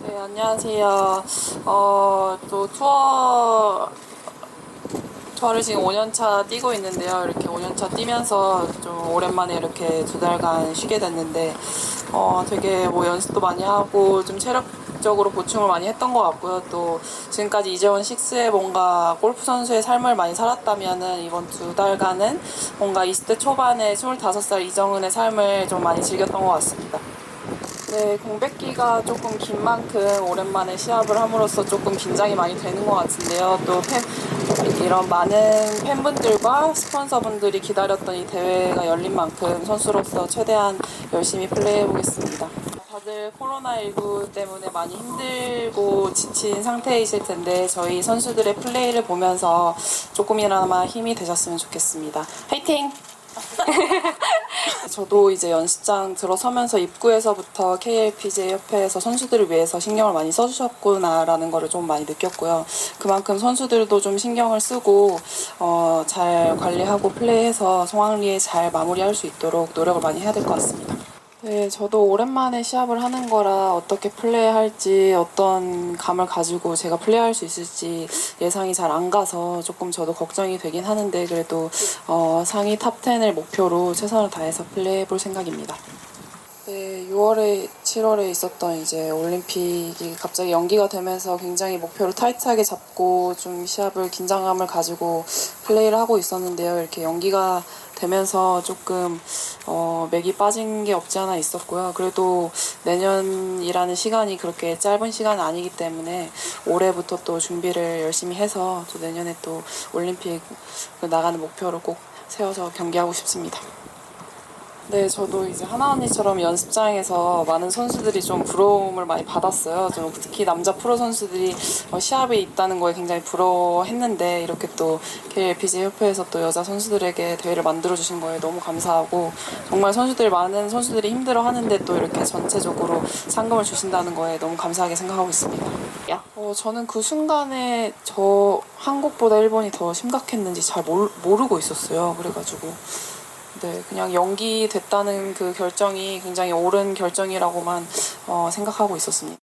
네, 안녕하세요. 어, 또 투어, 투어를 지금 5년차 뛰고 있는데요. 이렇게 5년차 뛰면서 좀 오랜만에 이렇게 두 달간 쉬게 됐는데, 어, 되게 뭐 연습도 많이 하고 좀 체력적으로 보충을 많이 했던 것 같고요. 또 지금까지 이재원 6의 뭔가 골프 선수의 삶을 많이 살았다면은 이번 두 달간은 뭔가 20대 초반에 25살 이정은의 삶을 좀 많이 즐겼던 것 같습니다. 네, 공백기가 조금 긴 만큼 오랜만에 시합을 함으로써 조금 긴장이 많이 되는 것 같은데요. 또 팬, 이런 많은 팬분들과 스폰서분들이 기다렸던 이 대회가 열린 만큼 선수로서 최대한 열심히 플레이해 보겠습니다. 다들 코로나19 때문에 많이 힘들고 지친 상태이실 텐데 저희 선수들의 플레이를 보면서 조금이나마 힘이 되셨으면 좋겠습니다. 화이팅! 저도 이제 연습장 들어서면서 입구에서부터 KLPJ 협회에서 선수들을 위해서 신경을 많이 써주셨구나라는 거를 좀 많이 느꼈고요. 그만큼 선수들도 좀 신경을 쓰고 어, 잘 관리하고 플레이해서 송황리에 잘 마무리할 수 있도록 노력을 많이 해야 될 것 같습니다. 네, 저도 오랜만에 시합을 하는 거라 어떻게 플레이할지 어떤 감을 가지고 제가 플레이할 수 있을지 예상이 잘 안 가서 조금 저도 걱정이 되긴 하는데 그래도 어, 상위 탑 10을 목표로 최선을 다해서 플레이해 볼 생각입니다. 네, 6월에 7월에 있었던 이제 올림픽이 갑자기 연기가 되면서 굉장히 목표를 타이트하게 잡고 좀 시합을 긴장감을 가지고 플레이를 하고 있었는데요. 이렇게 연기가 되면서 조금 어, 맥이 빠진 게 없지 않아 있었고요. 그래도 내년이라는 시간이 그렇게 짧은 시간은 아니기 때문에 올해부터 또 준비를 열심히 해서 또 내년에 또 올림픽 나가는 목표를 꼭 세워서 경기하고 싶습니다. 네, 저도 이제 하나 언니처럼 연습장에서 많은 선수들이 좀 부러움을 많이 받았어요. 좀 특히 남자 프로 선수들이 어, 시합에 있다는 거에 굉장히 부러워했는데 이렇게 또 KLPG 협회에서 또 여자 선수들에게 대회를 만들어 주신 거에 너무 감사하고 정말 선수들 많은 선수들이 힘들어 하는데 또 이렇게 전체적으로 상금을 주신다는 거에 너무 감사하게 생각하고 있습니다. 어, 저는 그 순간에 저 한국보다 일본이 더 심각했는지 잘 모르, 모르고 있었어요. 그래가지고 네, 그냥 연기됐다는 그 결정이 굉장히 옳은 결정이라고만 어, 생각하고 있었습니다.